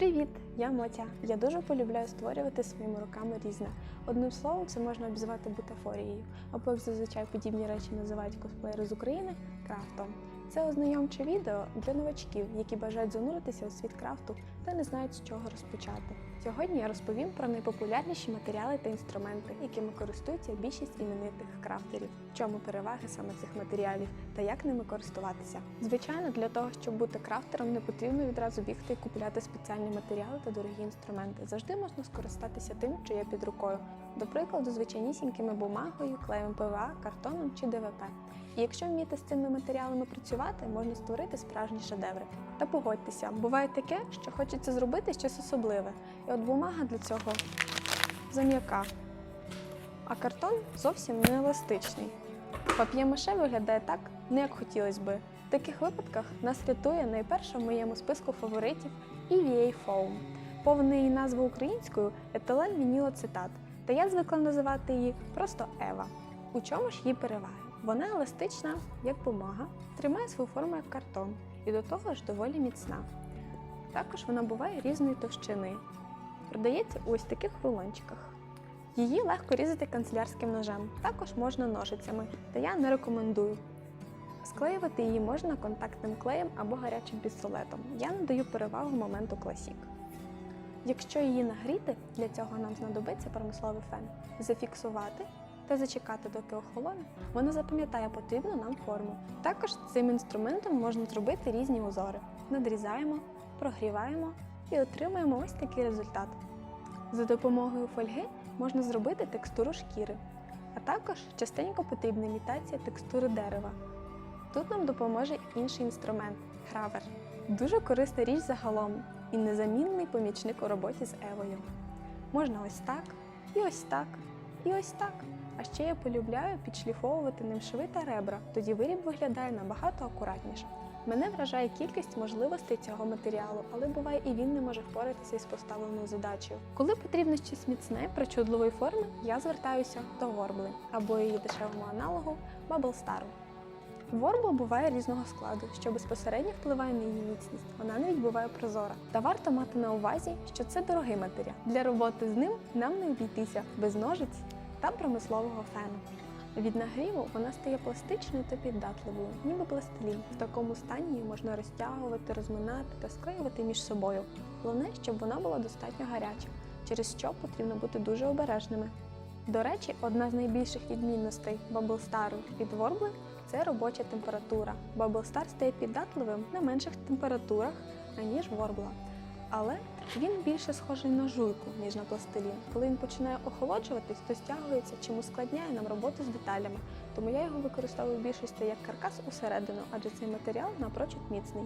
Привіт, я Мотя. Я дуже полюбляю створювати своїми руками різне. Одним словом, це можна обізвати бутафорією, або як зазвичай подібні речі називають косплеєри з України крафтом. Це ознайомче відео для новачків, які бажають зануритися у світ крафту та не знають з чого розпочати. Сьогодні я розповім про найпопулярніші матеріали та інструменти, якими користуються більшість іменитих крафтерів, в чому переваги саме цих матеріалів та як ними користуватися. Звичайно, для того, щоб бути крафтером, не потрібно відразу бігти і купляти спеціальні матеріали та дорогі інструменти. Завжди можна скористатися тим, що є під рукою. До прикладу, звичайнісінькими бумагою, клеєм ПВА, картоном чи ДВП. І якщо вміти з цими матеріалами працювати, можна створити справжні шедеври. Та погодьтеся, буває таке, що хочеться зробити щось особливе. І от бумага для цього зам'яка, а картон зовсім не еластичний. Пап'є-маше виглядає так, не як хотілося би. В таких випадках нас рятує найперша в моєму списку фаворитів EVA Foam. Повна її українською етилен вінілоцитат, та я звикла називати її просто Ева. У чому ж її переваги? Вона еластична, як бумага, тримає свою форму як картон і до того ж доволі міцна. Також вона буває різної товщини. Продається у ось таких рулончиках. Її легко різати канцелярським ножем, також можна ножицями, та я не рекомендую. Склеювати її можна контактним клеєм або гарячим пістолетом. Я надаю перевагу моменту класік. Якщо її нагріти, для цього нам знадобиться промисловий фен, зафіксувати та зачекати, доки охолоне, вона запам'ятає потрібну нам форму. Також цим інструментом можна зробити різні узори. Надрізаємо, прогріваємо і отримуємо ось такий результат. За допомогою фольги можна зробити текстуру шкіри, а також частенько потрібна імітація текстури дерева. Тут нам допоможе інший інструмент гравер. Дуже корисна річ загалом і незамінний помічник у роботі з Евою. Можна ось так, і ось так, і ось так. А ще я полюбляю підшліфовувати ним шви та ребра, тоді виріб виглядає набагато акуратніше. Мене вражає кількість можливостей цього матеріалу, але буває і він не може впоратися із поставленою задачею. Коли потрібно щось міцне, причудливої форми, я звертаюся до ворбли або її дешевому аналогу Bubble Star. Ворбла буває різного складу, що безпосередньо впливає на її міцність. Вона навіть буває прозора. Та варто мати на увазі, що це дорогий матеріал. Для роботи з ним нам не обійтися без ножиць та промислового фену. Від нагріву вона стає пластичною та піддатливою, ніби пластилін. В такому стані її можна розтягувати, розминати та склеювати між собою. Головне, щоб вона була достатньо гаряча, через що потрібно бути дуже обережними. До речі, одна з найбільших відмінностей Bubble Star від Ворбли це робоча температура. Bubble стає піддатливим на менших температурах, аніж Ворбла. Але він більше схожий на жуйку, ніж на пластилін. Коли він починає охолоджуватись, то стягується, чим ускладняє нам роботу з деталями. Тому я його використовую в більшості як каркас усередину, адже цей матеріал напрочуд міцний.